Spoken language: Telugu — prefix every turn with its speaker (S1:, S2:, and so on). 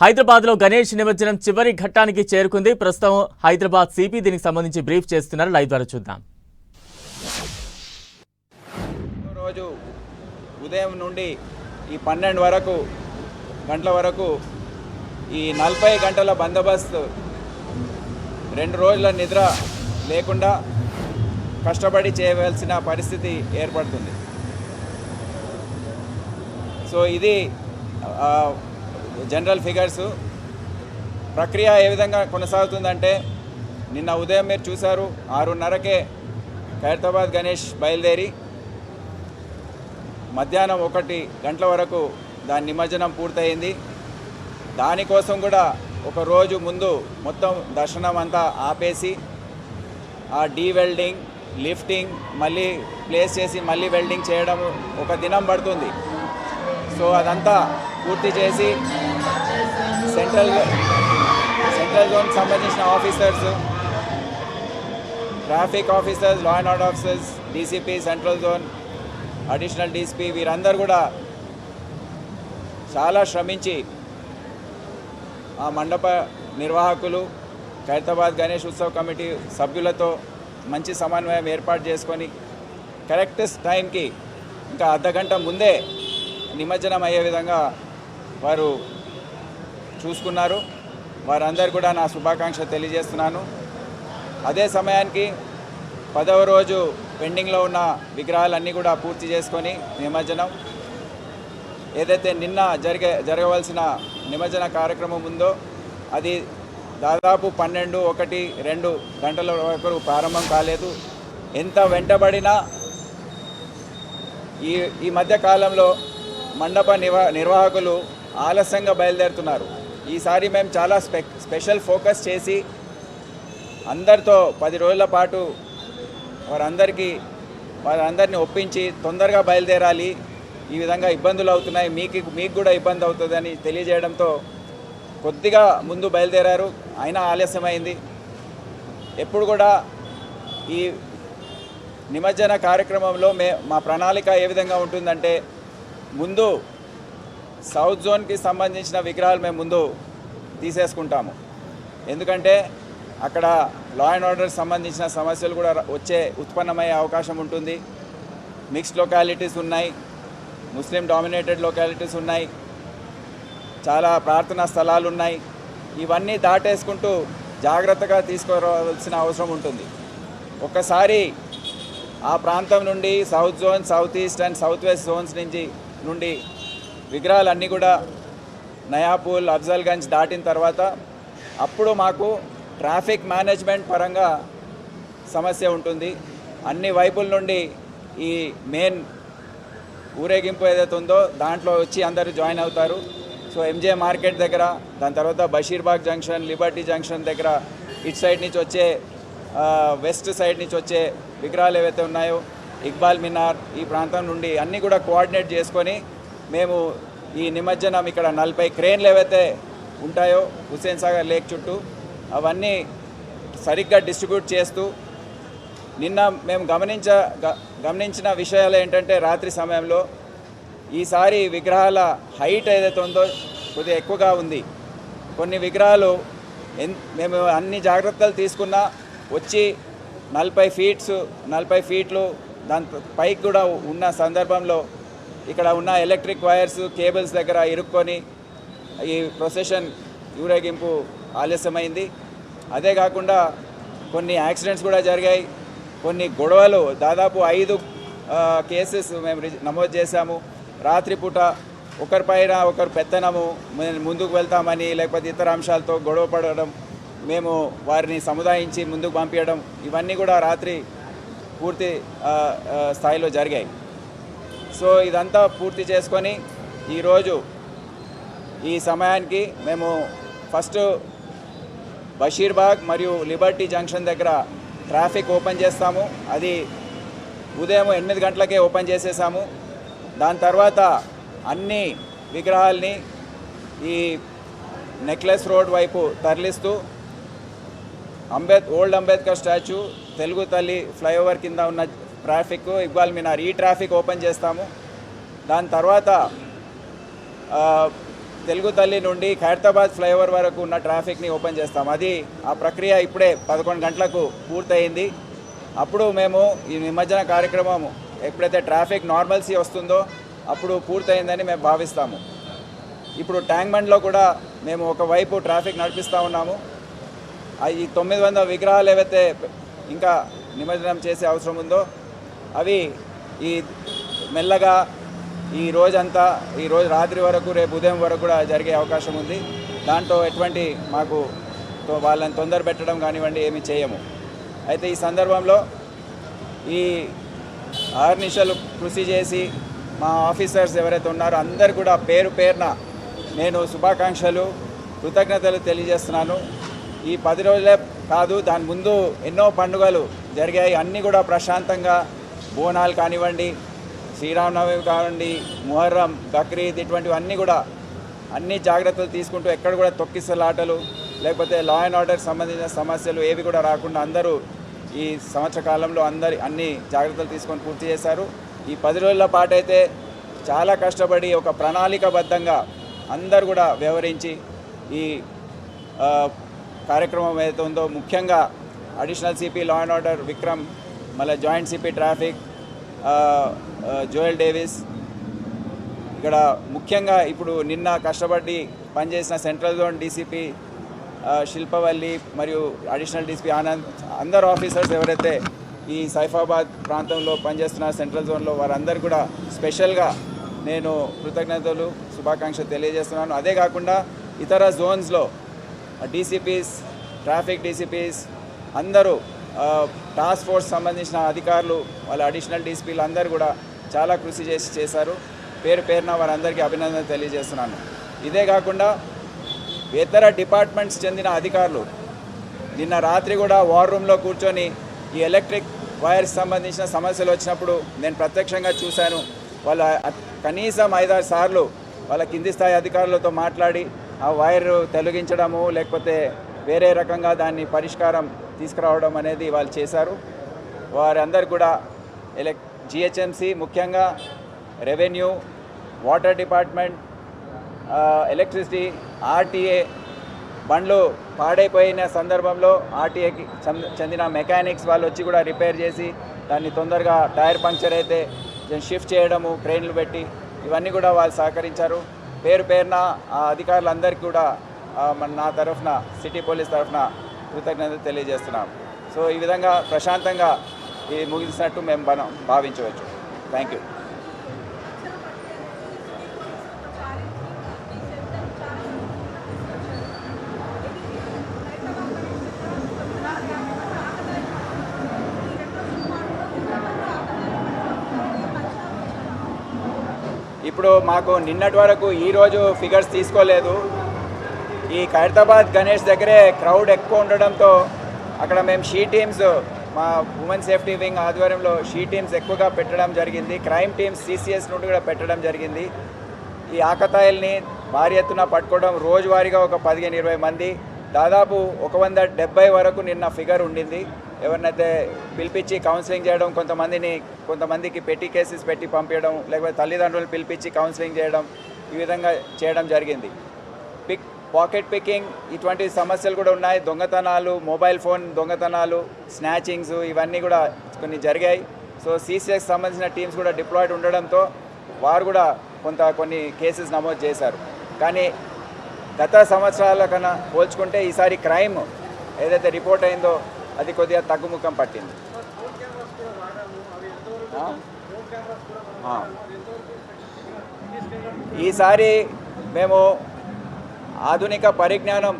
S1: హైదరాబాద్లో గణేష్ నిమజ్జనం చివరి ఘట్టానికి చేరుకుంది. ప్రస్తుతం హైదరాబాద్ సిపి దీనికి సంబంధించి బ్రీఫ్ చేస్తున్నారు. లైవ్ ద్వారా చూద్దాం.
S2: రోజు ఉదయం నుండి ఈ పన్నెండు వరకు గంటల వరకు ఈ నలభై గంటల బందోబస్తు రెండు రోజుల నిద్ర లేకుండా కష్టపడి చేయవలసిన పరిస్థితి ఏర్పడుతుంది. సో ఇది జనరల్ ఫిగర్స్. ప్రక్రియ ఏ విధంగా కొనసాగుతుందంటే నిన్న ఉదయం మీరు చూశారు ఆరున్నరకే ఖైరతాబాద్ గణేష్ బయలుదేరి మధ్యాహ్నం ఒకటి గంటల వరకు దాని నిమజ్జనం పూర్తయింది. దానికోసం కూడా ఒక రోజు ముందు మొత్తం దర్శనం అంతా ఆపేసి ఆ డీ వెల్డింగ్ లిఫ్టింగ్ మళ్ళీ ప్లేస్ చేసి మళ్ళీ వెల్డింగ్ చేయడం ఒక దినం పడుతుంది. సో అదంతా పూర్తి చేసి సెంట్రల్ సెంట్రల్ జోన్ సంబంధించిన officers traffic officers law and order officers DCP central zone additional DCP వీరందరూ కూడా చాలా శ్రమించి ఆ మండప నిర్వాహకులు ఖైరతాబాద్ గణేష్ ఉత్సవ్ కమిటీ సభ్యులతో మంచి సమన్వయం ఏర్పాటు చేసుకొని కరెక్ట్ టైంకి ఇంకా అర్ధ గంట ముందే నిమజ్జనం అయ్యే విధంగా వారు చూసుకున్నారు. వారందరు కూడా నా శుభాకాంక్ష తెలియజేస్తున్నాను. అదే సమయానికి పదవ రోజు పెండింగ్లో ఉన్న విగ్రహాలన్నీ కూడా పూర్తి చేసుకొని నిమజ్జనం. ఏదైతే నిన్న జరిగే జరగవలసిన నిమజ్జన కార్యక్రమం ఉందో అది దాదాపు పన్నెండు ఒకటి రెండు గంటల వరకు ప్రారంభం కాలేదు. ఎంత వెంటబడినా ఈ ఈ మధ్య కాలంలో మండప నిర్వాహకులు ఆలస్యంగా బయలుదేరుతున్నారు. ఈసారి మేము చాలా స్పె స్పెషల్ ఫోకస్ చేసి అందరితో పది రోజుల పాటు వారందరికీ వారందరినీ ఒప్పించి తొందరగా బయలుదేరాలి. ఈ విధంగా ఇబ్బందులు అవుతున్నాయి. మీకు మీకు కూడా ఇబ్బంది అవుతుందని తెలియజేయడంతో కొద్దిగా ముందు బయలుదేరారు. అయినా ఆలస్యమైంది. ఎప్పుడు కూడా ఈ నిమజ్జన కార్యక్రమంలో మే మా ప్రణాళిక ఏ విధంగా ఉంటుందంటే ముందు సౌత్ జోన్కి సంబంధించిన విగ్రహాలు మేము ముందు తీసేసుకుంటాము. ఎందుకంటే అక్కడ లా అండ్ ఆర్డర్ సంబంధించిన సమస్యలు కూడా వచ్చే ఉత్పన్నమయ్యే అవకాశం ఉంటుంది. మిక్స్డ్ లొకాలిటీస్ ఉన్నాయి. ముస్లిం డామినేటెడ్ లొకాలిటీస్ ఉన్నాయి. చాలా ప్రార్థనా స్థలాలు ఉన్నాయి. ఇవన్నీ దాటేసుకుంటూ జాగ్రత్తగా తీసుకురావాల్సిన అవసరం ఉంటుంది. ఒక్కసారి ఆ ప్రాంతం నుండి south zone south east and south west zones నుంచి నుండి విగ్రహాలన్నీ కూడా నయాపూల్ అఫ్జల్గంజ్ దాటిన తర్వాత అప్పుడు మాకు ట్రాఫిక్ మేనేజ్మెంట్ పరంగా సమస్య ఉంటుంది. అన్ని వైపుల నుండి ఈ మెయిన్ ఊరేగింపు ఏదైతే ఉందో దాంట్లో వచ్చి అందరూ జాయిన్ అవుతారు. సో ఎంజే మార్కెట్ దగ్గర దాని తర్వాత బషీర్బాగ్ జంక్షన్ లిబర్టీ జంక్షన్ దగ్గర ఇటు సైడ్ నుంచి వచ్చే వెస్ట్ సైడ్ నుంచి వచ్చే విగ్రహాలు ఏవైతే ఉన్నాయో ఇక్బాల్ మినార్ ఈ ప్రాంతం నుండి అన్నీ కూడా కోఆర్డినేట్ చేసుకొని మేము ఈ నిమజ్జనం ఇక్కడ నలభై క్రేన్లు ఏవైతే ఉంటాయో హుస్సేన్ సాగర్ లేక్ చుట్టూ అవన్నీ సరిగ్గా డిస్ట్రిబ్యూట్ చేస్తూ నిన్న మేము గమనించ గ- గమనించిన విషయాలు ఏంటంటే రాత్రి సమయంలో ఈసారి విగ్రహాల హైట్ ఏదైతే ఉందో కొద్దిగా ఎక్కువగా ఉంది. కొన్ని విగ్రహాలు ఎన్ మేము అన్ని జాగ్రత్తలు తీసుకున్నా వచ్చి నలభై ఫీట్స్ నలభై ఫీట్లు దాని పైకి కూడా ఉన్న సందర్భంలో ఇక్కడ ఉన్న ఎలక్ట్రిక్ వైర్స్ కేబుల్స్ దగ్గర ఇరుక్కొని ఈ ప్రొసెషన్ ఊరేగింపు ఆలస్యమైంది. అదే కాకుండా కొన్ని యాక్సిడెంట్స్ కూడా జరిగాయి. కొన్ని గొడవలు దాదాపు ఐదు కేసెస్ మేము నమోదు చేశాము. రాత్రిపూట ఒకరిపైన ఒకరు పెత్తనము ముందుకు వెళ్తామని లేకపోతే ఇతర అంశాలతో గొడవ పడడం మేము వారిని సముదాయించి ముందుకు పంపించడం ఇవన్నీ కూడా రాత్రి పూర్తి స్థాయిలో జరిగాయి. సో ఇదంతా పూర్తి చేసుకొని ఈరోజు ఈ సమయానికి మేము ఫస్ట్ బషీర్బాగ్ మరియు లిబర్టీ జంక్షన్ దగ్గర ట్రాఫిక్ ఓపెన్ చేస్తాము. అది ఉదయం ఎనిమిది గంటలకే ఓపెన్ చేసేసాము. దాని తర్వాత అన్ని విగ్రహాల్ని ఈ నెక్లెస్ రోడ్ వైపు తరలిస్తూ అంబేద్ old Ambedkar statue Telugu Talli flyover కింద ఉన్న ట్రాఫిక్ ఇక్బాల్ మినార్ ఈ ట్రాఫిక్ ఓపెన్ చేస్తాము. దాని తర్వాత తెలుగు తల్లి నుండి ఖైరతాబాద్ ఫ్లైఓవర్ వరకు ఉన్న ట్రాఫిక్ని ఓపెన్ చేస్తాం అది ఆ ప్రక్రియ ఇప్పుడే పదకొండు గంటలకు పూర్తయింది. అప్పుడు మేము ఈ నిమజ్జన కార్యక్రమం ఎప్పుడైతే ట్రాఫిక్ నార్మల్సీ వస్తుందో అప్పుడు పూర్తయిందని మేము భావిస్తాము. ఇప్పుడు ట్యాంక్ బండ్లో కూడా మేము ఒకవైపు ట్రాఫిక్ నడిపిస్తూ ఉన్నాము. ఈ తొమ్మిది వందల విగ్రహాలు ఏవైతే ఇంకా నిమజ్జనం చేసే అవసరం ఉందో అవి ఈ మెల్లగా ఈ రోజంతా ఈ రోజు రాత్రి వరకు రేపు ఉదయం వరకు కూడా జరిగే అవకాశం ఉంది. దాంట్లో ఎటువంటి మాకు వాళ్ళని తొందర పెట్టడం కానివ్వండి ఏమి చేయము. అయితే ఈ సందర్భంలో ఈ ఆర్నిషలు కృషి చేసి మా ఆఫీసర్స్ ఎవరైతే ఉన్నారో అందరు కూడా పేరు పేరున నేను శుభాకాంక్షలు కృతజ్ఞతలు తెలియజేస్తున్నాను. ఈ పది రోజులే కాదు దాని ముందు ఎన్నో పండుగలు జరిగాయి. అన్నీ కూడా ప్రశాంతంగా బోనాలు కానివ్వండి శ్రీరామనవమి కానివ్వండి ముహర్రం బక్రీద్ ఇటువంటివన్నీ కూడా అన్ని జాగ్రత్తలు తీసుకుంటూ ఎక్కడ కూడా తొక్కిసలాటలు లేకపోతే లా అండ్ ఆర్డర్ సంబంధించిన సమస్యలు ఏవి కూడా రాకుండా అందరూ ఈ సంవత్సర కాలంలో అందరి అన్ని జాగ్రత్తలు తీసుకొని పూర్తి చేశారు. ఈ పది రోజుల పాటైతే చాలా కష్టపడి ఒక ప్రణాళికబద్ధంగా అందరు కూడా వ్యవహరించి ఈ కార్యక్రమం ఏదైతే ఉందో ముఖ్యంగా additional CP law and order Vikram మళ్ళీ joint CP traffic Joel Davis. ఇక్కడ ముఖ్యంగా ఇప్పుడు నిన్న కష్టపడి పనిచేసిన సెంట్రల్ జోన్ డీసీపీ శిల్పవల్లి మరియు అడిషనల్ డీసీపీ ఆనంద్ అందరు ఆఫీసర్స్ ఎవరైతే ఈ సైఫాబాద్ ప్రాంతంలో పనిచేస్తున్న సెంట్రల్ జోన్లో వారందరూ కూడా స్పెషల్గా నేను కృతజ్ఞతలు శుభాకాంక్షలు తెలియజేస్తున్నాను. అదే కాకుండా ఇతర జోన్స్లో డీసీపీస్ ట్రాఫిక్ డీసీపీస్ అందరూ టాస్క్ ఫోర్స్ సంబంధించిన అధికారులు వాళ్ళ అడిషనల్ డీసీపీలు అందరూ కూడా చాలా కృషి చేసి చేశారు. పేరు పేరున వారందరికీ అభినందన తెలియజేస్తున్నాను. ఇదే కాకుండా ఇతర డిపార్ట్మెంట్స్ చెందిన అధికారులు నిన్న రాత్రి కూడా వార్ రూమ్లో కూర్చొని ఈ ఎలక్ట్రిక్ వైర్స్ సంబంధించిన సమస్యలు వచ్చినప్పుడు నేను ప్రత్యక్షంగా చూశాను. వాళ్ళ కనీసం ఐదారు సార్లు వాళ్ళ కింది స్థాయి అధికారులతో మాట్లాడి ఆ వైర్ తొలగించడము లేకపోతే వేరే రకంగా దాన్ని పరిష్కారం తీసుకురావడం అనేది వాళ్ళు చేశారు. వారందరు కూడా ఎలక్ జిహెచ్ఎంసి ముఖ్యంగా revenue water department electricity RTA బండ్లు పాడైపోయిన సందర్భంలో ఆర్టీఏకి చెందిన మెకానిక్స్ వాళ్ళు వచ్చి కూడా రిపేర్ చేసి దాన్ని తొందరగా టైర్ పంక్చర్ అయితే షిఫ్ట్ చేయడము క్రెయిన్లు పెట్టి ఇవన్నీ కూడా వాళ్ళు సహకరించారు. పేరు పేరున ఆ అధికారులందరికీ కూడా మన నా తరఫున సిటీ పోలీస్ తరఫున కృతజ్ఞతలు తెలియజేస్తున్నాం. సో ఈ విధంగా ప్రశాంతంగా ఇది ముగిసినట్టు మేము మనం భావించవచ్చు. థ్యాంక్ యూ ఇప్పుడు మాకు నిన్నటి వరకు ఈరోజు ఫిగర్స్ తీసుకోలేదు. ఈ ఖైరతాబాద్ గణేష్ దగ్గరే క్రౌడ్ ఎక్కువ ఉండడంతో అక్కడ మేము షీ టీమ్స్ మా ఉమెన్ సేఫ్టీ వింగ్ ఆధ్వర్యంలో షీ టీమ్స్ ఎక్కువగా పెట్టడం జరిగింది. క్రైమ్ టీమ్స్ సిసిఎస్ నుండి కూడా పెట్టడం జరిగింది. ఈ ఆకతాయిల్ని భారీ ఎత్తున పట్టుకోవడం రోజువారీగా ఒక పదిహేను ఇరవై మంది. దాదాపు ఒక వంద డెబ్బై వరకు నిన్న ఫిగర్ ఉండింది. ఎవరినైతే పిలిపించి కౌన్సిలింగ్ చేయడం కొంతమందిని కొంతమందికి పెట్టి కేసెస్ పెట్టి పంపించడం లేకపోతే తల్లిదండ్రులను పిలిపించి కౌన్సిలింగ్ చేయడం ఈ విధంగా చేయడం జరిగింది. పిక్ పాకెట్ పికింగ్ ఇటువంటి సమస్యలు కూడా ఉన్నాయి. దొంగతనాలు మొబైల్ ఫోన్ దొంగతనాలు స్నాచింగ్స్ ఇవన్నీ కూడా కొన్ని జరిగాయి. సో సీసీఎస్ సంబంధించిన టీమ్స్ కూడా డిప్లాయిడ్ ఉండడంతో వారు కూడా కొంత కొన్ని కేసెస్ నమోదు చేశారు. కానీ గత సంవత్సరాల కన్నా పోల్చుకుంటే ఈసారి క్రైమ్ ఏదైతే రిపోర్ట్ అయిందో అది కొద్దిగా తగ్గుముఖం పట్టింది. ఈసారి మేము ఆధునిక పరిజ్ఞానం